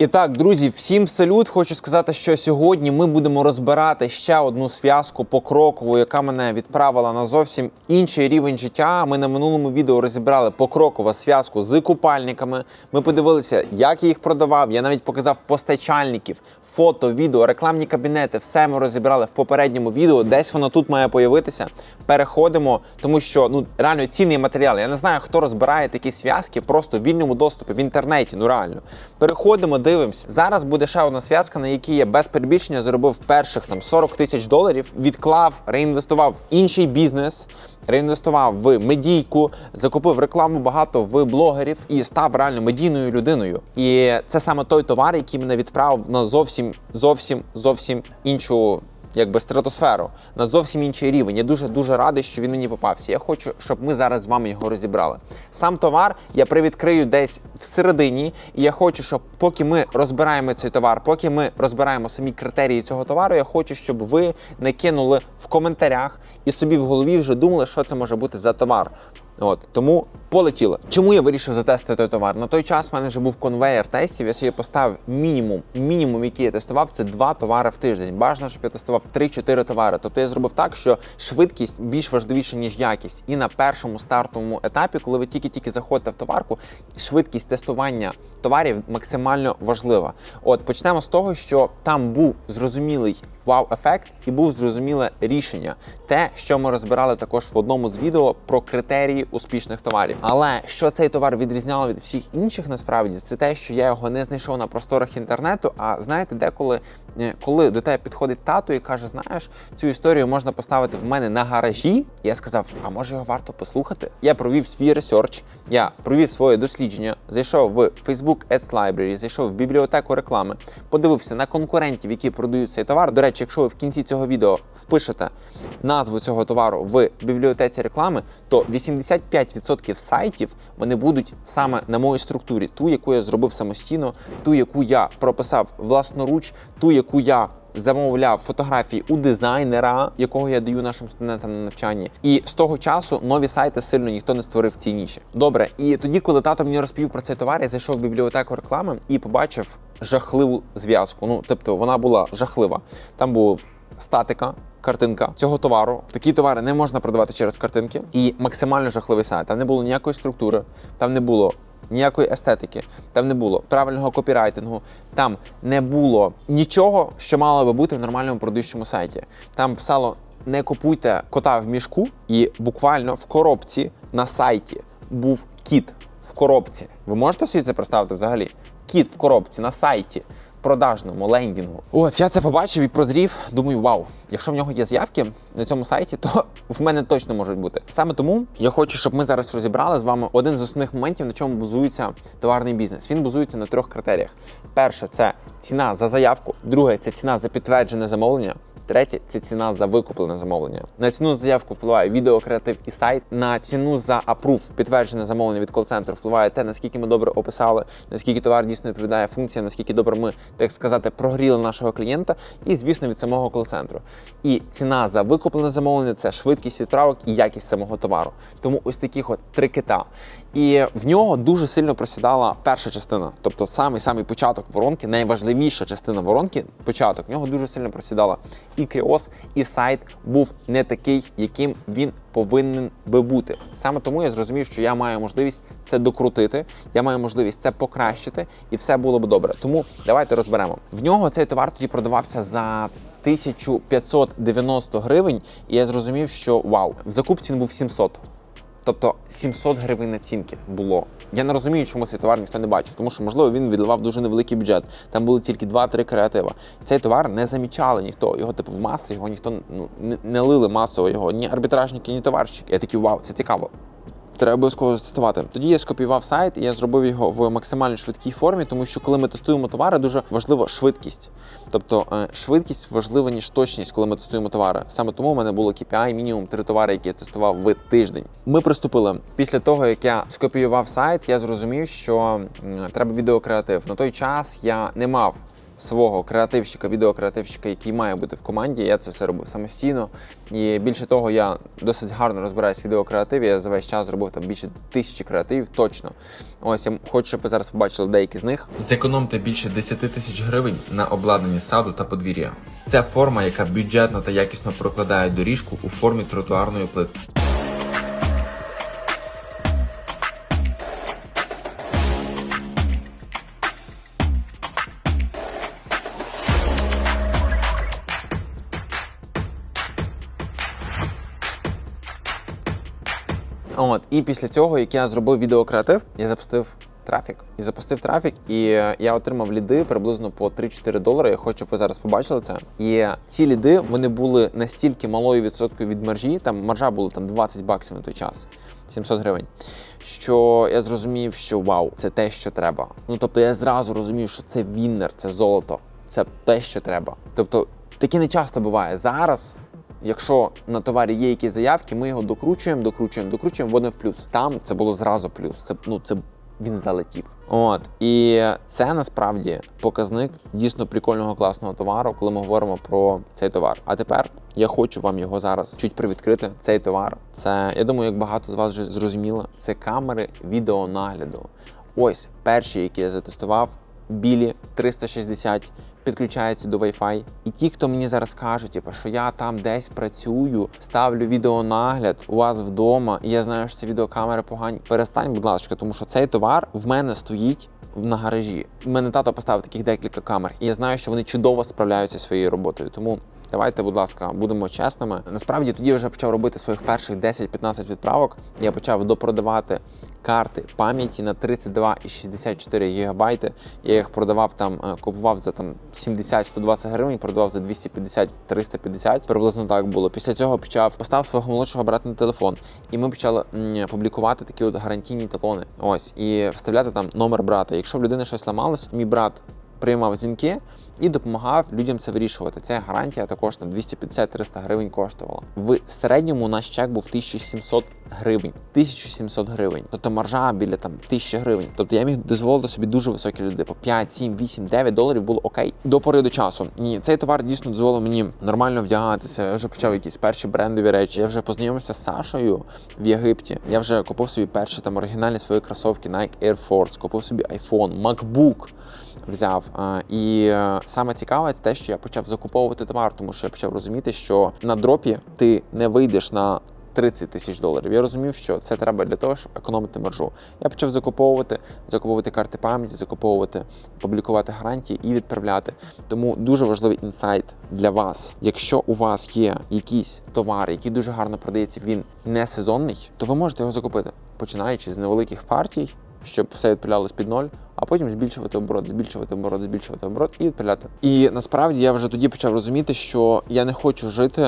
І так, друзі, всім салют. Хочу сказати, що сьогодні ми будемо розбирати ще одну зв'язку покрокову, яка мене відправила на зовсім інший рівень життя. Ми на минулому відео розібрали покрокову зв'язку з купальниками. Ми подивилися, як я їх продавав. Я навіть показав постачальників, фото, відео, рекламні кабінети. Все ми розібрали в попередньому відео. Десь воно тут має появитися. Переходимо, тому що ну реально цінний матеріал. Я не знаю, хто розбирає такі зв'язки просто в вільному доступі в інтернеті. Ну реально. Переходимо, дивимося. Зараз буде ще одна зв'язка, на якій я без перебільшення заробив перших там 40 тисяч доларів, відклав, реінвестував в інший бізнес. Реінвестував в медійку, закупив рекламу багато в блогерів і став реально медійною людиною. І це саме той товар, який мене відправив на зовсім зовсім зовсім іншу якби стратосферу на зовсім інший рівень. Я дуже дуже радий, що він мені попався. Я хочу, щоб ми зараз з вами його розібрали. Сам товар я привідкрию десь всередині, і я хочу, щоб поки ми розбираємо цей товар, поки ми розбираємо самі критерії цього товару, я хочу, щоб ви не кинули в коментарях і собі в голові вже думали, що це може бути за товар. От тому полетіло. Чому я вирішив затестити той товар? На той час в мене вже був конвейер тестів. Я собі поставив мінімум, мінімум, який я тестував, це два товари в тиждень. Бажано, щоб я тестував 3-4 товари. Тобто я зробив так, що швидкість більш важливіша ніж якість. І на першому стартовому етапі, коли ви тільки-тільки заходите в товарку, швидкість тестування товарів максимально важлива. От почнемо з того, що там був зрозумілий вау-ефект і був зрозуміле рішення. Те, що ми розбирали також в одному з відео про критерії успішних товарів. Але що цей товар відрізняло від всіх інших, насправді, це те, що я його не знайшов на просторах інтернету. А знаєте, деколи, е, коли до тебе підходить тато і каже, знаєш, цю історію можна поставити в мене на гаражі. Я сказав, а може його варто послухати? Я провів свій ресерч, я провів своє дослідження, зайшов в Facebook Ads Library, зайшов в бібліотеку реклами, подивився на конкурентів, які продають цей товар. До речі, якщо ви в кінці цього відео впишете назву цього товару в бібліотеці реклами, то 85% сайтів вони будуть саме на моїй структурі, ту, яку я зробив самостійно, ту, яку я прописав власноруч, ту, яку я замовляв фотографії у дизайнера, якого я даю нашим студентам на навчанні. І з того часу нові сайти сильно ніхто не створив в цій ніші. Добре, і тоді, коли тато мені розповів про цей товар, я зайшов в бібліотеку реклами і побачив жахливу зв'язку. Ну, тобто, вона була жахлива. Там був статика. Картинка цього товару такі товари не можна продавати через картинки, і максимально жахливий сайт. Там не було ніякої структури, там не було ніякої естетики, там не було правильного копірайтингу, там не було нічого, що мало би бути в нормальному продаючому сайті. Там писало: не купуйте кота в мішку, і буквально в коробці на сайті був кіт в коробці. Ви можете собі це представити взагалі? Кіт в коробці на сайті. Продажному лендінгу. От я це побачив і прозрів. Думаю, вау, якщо в нього є заявки на цьому сайті, то в мене точно можуть бути. Саме тому я хочу, щоб ми зараз розібрали з вами один з основних моментів, на чому базується товарний бізнес. Він базується на трьох критеріях: перше це ціна за заявку, друге це ціна за підтверджене замовлення. Третє це ціна за викуплене замовлення. На ціну заявку впливає відеокреатив і сайт. На ціну за апрув підтверджене замовлення від кол-центру впливає те, наскільки ми добре описали, наскільки товар дійсно відповідає функціям, наскільки добре ми, так сказати, прогріли нашого клієнта, і звісно від самого кол-центру. І ціна за викуплене замовлення це швидкість відправок і якість самого товару. Тому ось таких от три кита. І в нього дуже сильно просідала перша частина, тобто самий самий початок воронки, найважливіша частина воронки, початок в нього дуже сильно просідала. І Кріос, і сайт був не такий, яким він повинен би бути. Саме тому я зрозумів, що я маю можливість це докрутити, я маю можливість це покращити, і все було б добре. Тому давайте розберемо. В нього цей товар тоді продавався за. 1590 гривень, і я зрозумів, що вау, в закупці він був 700. Тобто 700 гривень націнки було. Я не розумію, чому цей товар ніхто не бачив, тому що, можливо, він відливав дуже невеликий бюджет. Там були тільки 2-3 креатива. Цей товар не замічали ніхто. Його типу в маси, його ніхто ну, не, не лили масово його, ні арбітражники, ні товарщики. Я такий вау, це цікаво. Треба обов'язково зацитувати. Тоді я скопіював сайт, і я зробив його в максимально швидкій формі, тому що коли ми тестуємо товари, дуже важлива швидкість. Тобто е, швидкість важлива ніж точність, коли ми тестуємо товари. Саме тому у мене було KPI мінімум три товари, які я тестував в тиждень. Ми приступили після того, як я скопіював сайт, я зрозумів, що треба відеокреатив. На той час я не мав свого креативщика, відеокреативщика, який має бути в команді. Я це все робив самостійно. І більше того, я досить гарно розбираюсь в відеокреативі. Я за весь час зробив там більше тисячі креативів, точно. Ось я хочу, щоб ви зараз побачили деякі з них. Зекономте більше 10 тисяч гривень на обладнанні саду та подвір'я. Це форма, яка бюджетно та якісно прокладає доріжку у формі тротуарної плитки. От, і після цього, як я зробив відеокреатив, я запустив трафік. І запустив трафік, і е, я отримав ліди приблизно по 3-4 долари. Я хочу, щоб ви зараз побачили це. І ці ліди вони були настільки малою відсоткою від маржі, там маржа була там 20 баксів на той час. 700 гривень. Що я зрозумів, що вау, це те, що треба. Ну тобто я зразу розумів, що це віннер, це золото, це те, що треба. Тобто таке не часто буває. Зараз Якщо на товарі є якісь заявки, ми його докручуємо, докручуємо, докручуємо, вводимо в плюс. Там це було зразу плюс. Це ну це він залетів. От і це насправді показник дійсно прикольного класного товару, коли ми говоримо про цей товар. А тепер я хочу вам його зараз чуть привідкрити. Цей товар. Це я думаю, як багато з вас вже зрозуміло. Це камери відеонагляду. Ось перші, які я затестував, білі 360 підключається до Wi-Fi. І ті, хто мені зараз кажуть, типу, що я там десь працюю, ставлю відеонагляд у вас вдома, і я знаю, що ці відеокамери погані. Перестань, будь ласка, тому що цей товар в мене стоїть. На гаражі У мене тато поставив таких декілька камер, і я знаю, що вони чудово справляються своєю роботою. Тому давайте, будь ласка, будемо чесними. Насправді тоді вже почав робити своїх перших 10-15 відправок. Я почав допродавати карти пам'яті на 32 і 64 гігабайти. Я їх продавав там, е, купував за там 70-120 гривень, продавав за 250-350. Приблизно так було. Після цього почав постав свого молодшого брата на телефон, і ми почали публікувати такі от гарантійні талони. Ось і вставляти там номер брата. Якщо в людини щось ламалось, мій брат. Приймав дзвінки і допомагав людям це вирішувати. Ця гарантія також там 250-300 гривень коштувала. В середньому наш чек був 1700 гривень. 1700 гривень. Тобто маржа біля там 1000 гривень. Тобто я міг дозволити собі дуже високі люди. По 5, 7, 8, 9 доларів було окей. До пори до часу. І цей товар дійсно дозволив мені нормально вдягатися. Я вже почав якісь перші брендові речі. Я вже познайомився з Сашою в Єгипті. Я вже купив собі перші там оригінальні свої кросовки Nike Air Force, купив собі iPhone, MacBook взяв. І е, саме цікаве це те, що я почав закуповувати товар, тому що я почав розуміти, що на дропі ти не вийдеш на 30 тисяч доларів. Я розумів, що це треба для того, щоб економити маржу. Я почав закуповувати, закуповувати карти пам'яті, закуповувати, публікувати гарантії і відправляти. Тому дуже важливий інсайт для вас. Якщо у вас є якийсь товар, який дуже гарно продається, він не сезонний, то ви можете його закупити, починаючи з невеликих партій щоб все відправлялось під ноль, а потім збільшувати оборот, збільшувати оборот, збільшувати оборот і відправляти. І насправді я вже тоді почав розуміти, що я не хочу жити.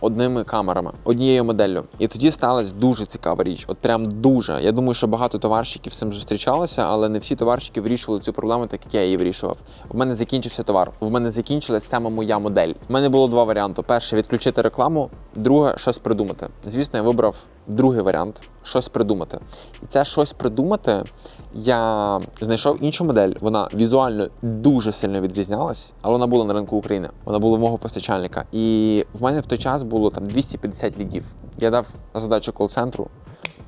Одними камерами, однією моделлю. І тоді сталася дуже цікава річ. От прям дуже. Я думаю, що багато товарщиків з цим зустрічалися, але не всі товарщики вирішували цю проблему, так як я її вирішував. У мене закінчився товар. У мене закінчилась саме моя модель. У мене було два варіанти: перше відключити рекламу, друге щось придумати. Звісно, я вибрав другий варіант щось придумати. І це щось придумати. Я знайшов іншу модель. Вона візуально дуже сильно відрізнялась, але вона була на ринку України. Вона була в мого постачальника. І в мене в той час було там 250 лідів. Я дав задачу кол-центру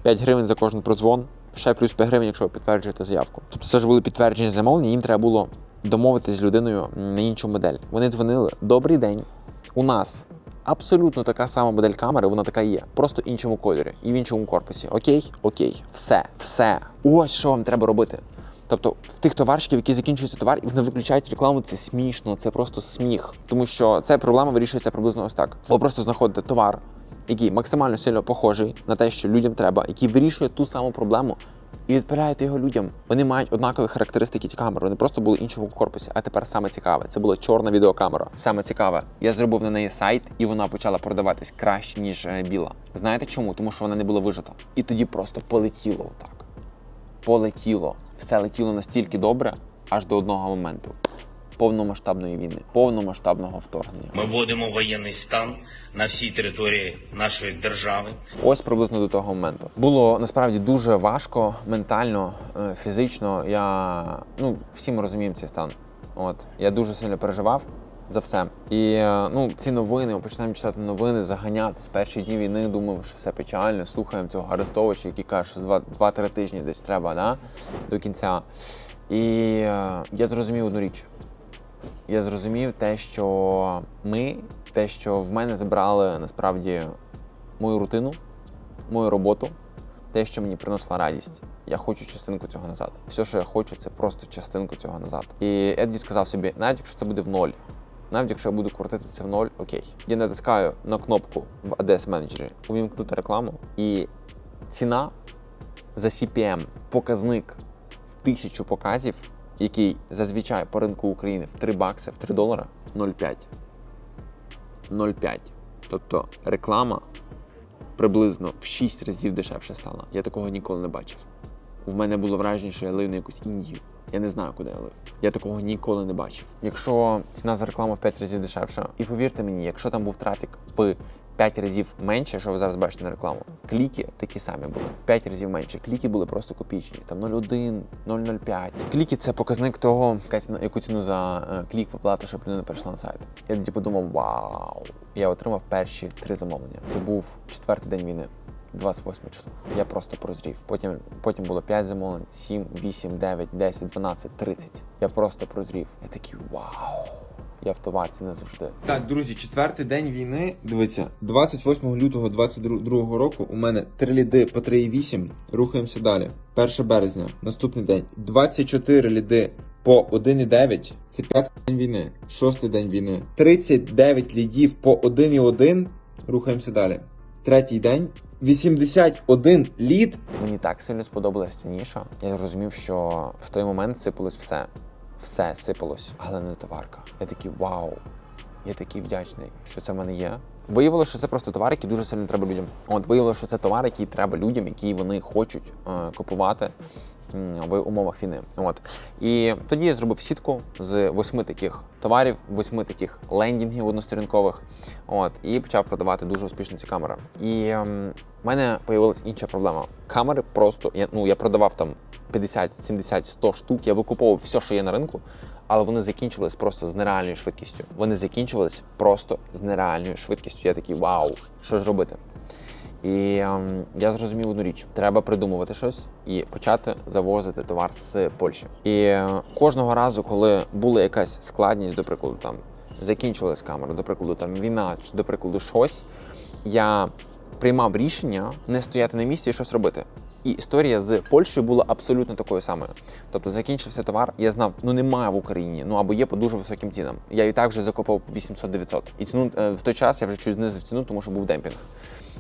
5 гривень за кожен прозвон, ще плюс 5 гривень, якщо ви підтверджуєте заявку. Тобто це ж були підтверджені замовлення, їм треба було домовитись з людиною на іншу модель. Вони дзвонили: Добрий день. У нас абсолютно така сама модель камери, вона така є, просто в іншому кольорі і в іншому корпусі. Окей, окей, все, все. Ось що вам треба робити. Тобто в тих товарщиків, які закінчуються товар, і вони виключають рекламу, це смішно, це просто сміх. Тому що ця проблема вирішується приблизно ось так. Ви просто знаходите товар, який максимально сильно похожий на те, що людям треба, який вирішує ту саму проблему. І відправляєте його людям. Вони мають однакові характеристики ті камери. Вони просто були в іншому корпусі. А тепер саме цікаве. Це була чорна відеокамера. Саме цікаве. Я зробив на неї сайт, і вона почала продаватись краще ніж е, біла. Знаєте чому? Тому що вона не була вижита. І тоді просто полетіло отак. Полетіло. Все летіло настільки добре, аж до одного моменту. Повномасштабної війни, повномасштабного вторгнення. Ми вводимо воєнний стан на всій території нашої держави. Ось приблизно до того моменту. Було насправді дуже важко ментально, е, фізично. Я ну всі ми розуміємо цей стан. От я дуже сильно переживав за все. І е, ну, ці новини, ми починаємо читати новини, заганяти з перші дні війни. Думав, що все печально. Слухаємо цього Арестовича, який каже, що два- два-три тижні десь треба да? до кінця. І е, я зрозумів одну річ. Я зрозумів те, що ми, те, що в мене забрали насправді мою рутину, мою роботу, те, що мені приносила радість. Я хочу частинку цього назад. Все, що я хочу, це просто частинку цього назад. І Едді сказав собі, навіть якщо це буде в ноль, навіть якщо я буду крутити це в ноль, окей. Я натискаю на кнопку в ADS менеджері увімкнути рекламу, і ціна за CPM, показник в тисячу показів, який зазвичай по ринку України в 3 бакси, в 3 долара 0,5. 0,5. Тобто реклама приблизно в 6 разів дешевше стала. Я такого ніколи не бачив. В мене було враження, що я лив на якусь Індію. Я не знаю, куди я лив. Я такого ніколи не бачив. Якщо ціна за рекламу в 5 разів дешевша, і повірте мені, якщо там був трафік в 5 разів менше, що ви зараз бачите на рекламу, кліки такі самі були. В 5 разів менше. Кліки були просто копійчні. Там 0,1, 0,05. Кліки це показник того, яку ціну за е, клік виплати, щоб людина перейшла на сайт. Я тоді подумав, вау! Я отримав перші три замовлення. Це був четвертий день війни. 28 число. Я просто прозрів. Потім, потім було 5 замовлень, 7, 8, 9, 10, 12, 30. Я просто прозрів. Я такий вау. Я в товарці назавжди. Так, друзі, четвертий день війни. Дивіться, 28 лютого 22 року у мене 3 ліди по 3,8. Рухаємося далі. 1 березня, наступний день. 24 ліди по 1,9. Це п'ятий день війни. Шостий день війни. 39 лідів по 1,1. Рухаємося далі. Третій день. 81 лід. Мені так сильно сподобалася ніша. Я зрозумів, що в той момент сипалось все. Все сипалось, але не товарка. Я такий вау. Я такий вдячний, що це в мене є. Виявилося, що це просто товар, який дуже сильно треба людям. От виявилося, що це товар, який треба людям, які вони хочуть е, купувати в умовах війни. От і тоді я зробив сітку з восьми таких товарів, восьми таких лендінгів односторінкових. От і почав продавати дуже успішно ці камери. І ем, в мене з'явилася інша проблема. Камери просто я ну я продавав там 50, 70, 100 штук. Я викуповував все, що є на ринку, але вони закінчувались просто з нереальною швидкістю. Вони закінчувались просто з нереальною швидкістю. Я такий вау, що ж робити? І ем, я зрозумів одну річ: треба придумувати щось і почати завозити товар з Польщі. І е, кожного разу, коли була якась складність, до прикладу, там закінчилась камера, до прикладу, там війна, до прикладу, щось, я приймав рішення не стояти на місці і щось робити. І історія з Польщею була абсолютно такою самою. Тобто закінчився товар, я знав, ну немає в Україні, ну або є по дуже високим цінам. Я і так вже закопав по 800-900. І ціну е, в той час я вже чуть знизив ціну, тому що був демпінг.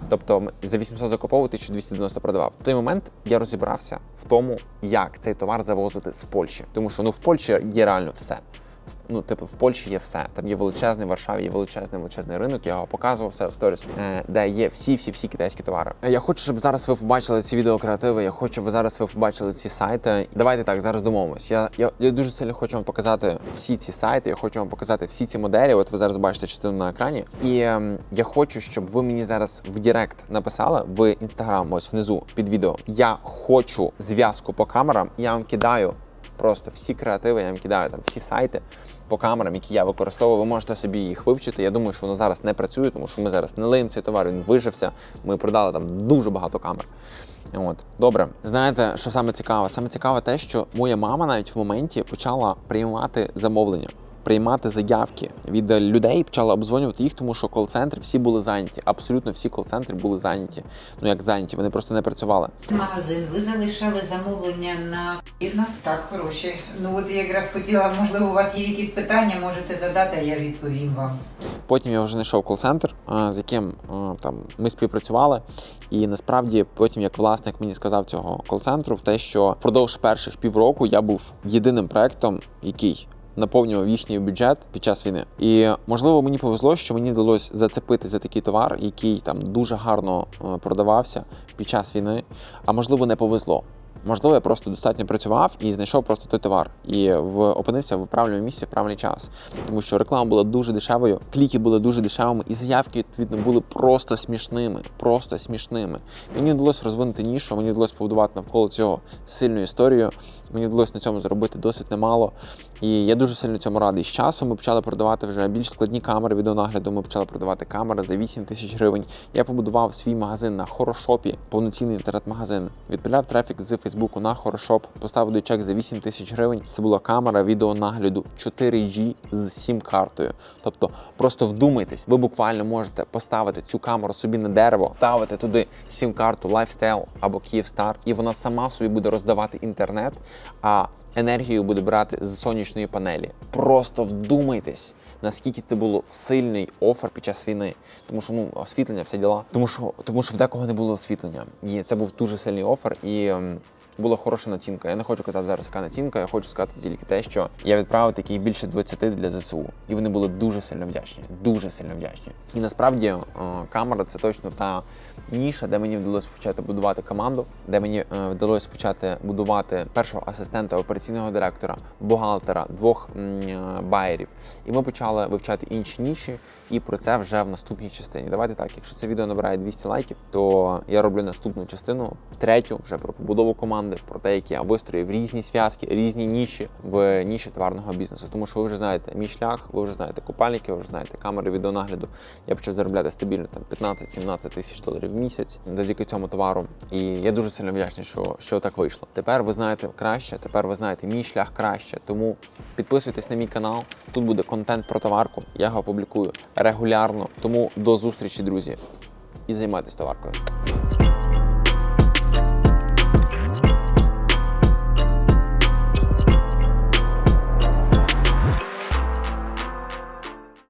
Тобто за 800 закуповував, 1290 продавав. В той момент я розібрався в тому, як цей товар завозити з Польщі. Тому що ну в Польщі є реально все. Ну, типу, в Польщі є все. Там є величезний в Варшаві, є величезний величезний ринок. Я його показував все в сторіс, е, де є всі, всі, всі китайські товари. Е, Я хочу, щоб зараз ви побачили ці відеокреативи. Я хочу, щоб зараз ви побачили ці сайти. Давайте так зараз домовимось. Я, я, я дуже сильно хочу вам показати всі ці сайти. Я хочу вам показати всі ці моделі. От ви зараз бачите частину на екрані. І ем, я хочу, щоб ви мені зараз в Директ написали в інстаграм, ось внизу під відео. Я хочу зв'язку по камерам. Я вам кидаю просто всі креативи, я вам кидаю там всі сайти по камерам, які я використовую. Ви можете собі їх вивчити. Я думаю, що воно зараз не працює, тому що ми зараз не лиємо цей товар, він вижився. Ми продали там дуже багато камер. От добре, знаєте, що саме цікаве? Саме цікаве те, що моя мама навіть в моменті почала приймати замовлення. Приймати заявки від людей, почала обдзвонювати їх, тому що кол-центри всі були зайняті. Абсолютно всі кол-центри були зайняті. Ну як зайняті, вони просто не працювали. Магазин, ви залишали замовлення на вірно? Так, хороші. Ну от я якраз хотіла, можливо, у вас є якісь питання, можете задати, а я відповім вам. Потім я вже знайшов кол-центр, з яким там ми співпрацювали. І насправді, потім, як власник мені сказав цього кол-центру, в те, що впродовж перших півроку я був єдиним проектом, який наповнював їхній бюджет під час війни. І можливо, мені повезло, що мені вдалося зацепити за такий товар, який там дуже гарно е, продавався під час війни. А можливо, не повезло. Можливо, я просто достатньо працював і знайшов просто той товар. І в опинився в правильному місці в правильний час. Тому що реклама була дуже дешевою, кліки були дуже дешевими, і заявки відповідно були просто смішними. Просто смішними. Мені вдалося розвинути нішу, мені вдалося побудувати навколо цього сильну історію. Мені вдалося на цьому заробити досить немало. І я дуже сильно цьому радий. З часом ми почали продавати вже більш складні камери відеонагляду. Ми почали продавати камери за 8 тисяч гривень. Я побудував свій магазин на Хорошопі, повноцінний інтернет-магазин. Відправляв трафік з Фейсбуку на Хорошоп, поставив до чек за 8 тисяч гривень. Це була камера відеонагляду 4G з сім-картою. Тобто, просто вдумайтесь, ви буквально можете поставити цю камеру собі на дерево, ставити туди сім-карту Lifestyle або Kyivstar, і вона сама собі буде роздавати інтернет. А енергію буде брати з сонячної панелі. Просто вдумайтесь. Наскільки це було сильний офер під час війни, тому що ну освітлення, всі діла. Тому що тому що в декого не було освітлення, і це був дуже сильний офер. І ем, була хороша націнка. Я не хочу казати зараз, яка націнка. Я хочу сказати тільки те, що я відправив таких більше 20 для ЗСУ, і вони були дуже сильно вдячні. Дуже сильно вдячні. І насправді камера це точно та ніша, де мені вдалося почати будувати команду, де мені е, вдалося почати будувати першого асистента операційного директора, бухгалтера, двох е, байерів. І ми почали вивчати інші ніші, і про це вже в наступній частині. Давайте так, якщо це відео набирає 200 лайків, то я роблю наступну частину, третю, вже про побудову команди, про те, як я вистроїв різні зв'язки, різні ніші в ніші товарного бізнесу. Тому що ви вже знаєте мій шлях, ви вже знаєте купальники, ви вже знаєте камери відеонагляду. Я почав заробляти стабільно там 15-17 тисяч доларів місяць завдяки цьому товару. І я дуже сильно вдячний, що, що так вийшло. Тепер ви знаєте краще, тепер ви знаєте мій шлях краще. Тому підписуйтесь на мій канал. Тут буде контент про товарку. Я його публікую регулярно. Тому до зустрічі, друзі, і займайтесь товаркою.